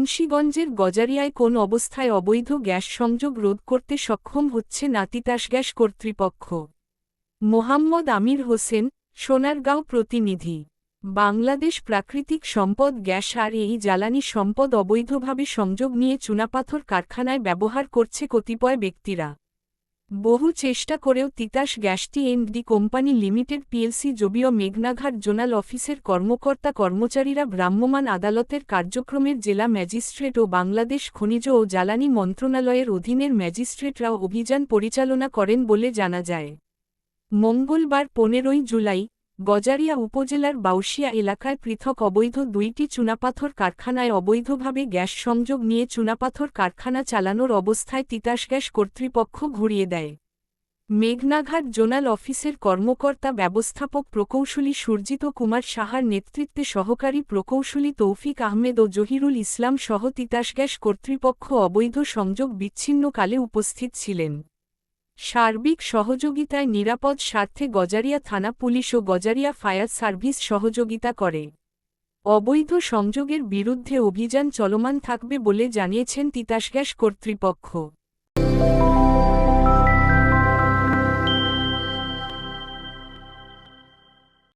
মুন্সীগঞ্জের গজারিয়ায় কোন অবস্থায় অবৈধ গ্যাস সংযোগ রোধ করতে সক্ষম হচ্ছে নাতিতাস গ্যাস কর্তৃপক্ষ। মোহাম্মদ আমির হোসেন, সোনারগাঁও প্রতিনিধি। বাংলাদেশ প্রাকৃতিক সম্পদ গ্যাস আর এই জ্বালানি সম্পদ অবৈধভাবে সংযোগ নিয়ে চুনাপাথর কারখানায় ব্যবহার করছে কতিপয় ব্যক্তিরা। বহু চেষ্টা করেও Titas গ্যাসটি and D company limited PLC জবীয় মেঘনাঘাট জোনাল অফিসের কর্মকর্তা কর্মচারীরা ভ্রাম্যমাণ আদালতের কার্যক্রমের জেলা ম্যাজিস্ট্রেট ও বাংলাদেশ খনিজ ও জ্বালানি মন্ত্রণালয়ের অধীনের ম্যাজিস্ট্রেটরাও অভিযান পরিচালনা করেন বলে জানা যায়। মঙ্গলবার পনেরোই জুলাই গজারিয়া উপজেলার বাউশিয়া এলাকায় পৃথক অবৈধ দুইটি চুনাপাথর কারখানায় অবৈধভাবে গ্যাস সংযোগ নিয়ে চুনাপাথর কারখানা চালানোর অবস্থায় তিতাস গ্যাস কর্তৃপক্ষ ঘুরিয়ে দেয়। মেঘনাঘাট জোনাল অফিসের কর্মকর্তা ব্যবস্থাপক প্রকৌশলী সুরজিত কুমার সাহার নেতৃত্বে সহকারী প্রকৌশলী তৌফিক আহমেদ ও জহিরুল ইসলাম সহ তিতাস গ্যাস কর্তৃপক্ষ অবৈধ সংযোগ বিচ্ছিন্নকালে উপস্থিত ছিলেন। সার্বিক সহযোগিতায় নিরাপদ স্বার্থে গজারিয়া থানা পুলিশ ও গজারিয়া ফায়ার সার্ভিস সহযোগিতা করে। অবৈধ সংযোগের বিরুদ্ধে অভিযান চলমান থাকবে বলে জানিয়েছেন তিতাস গ্যাস কর্তৃপক্ষ।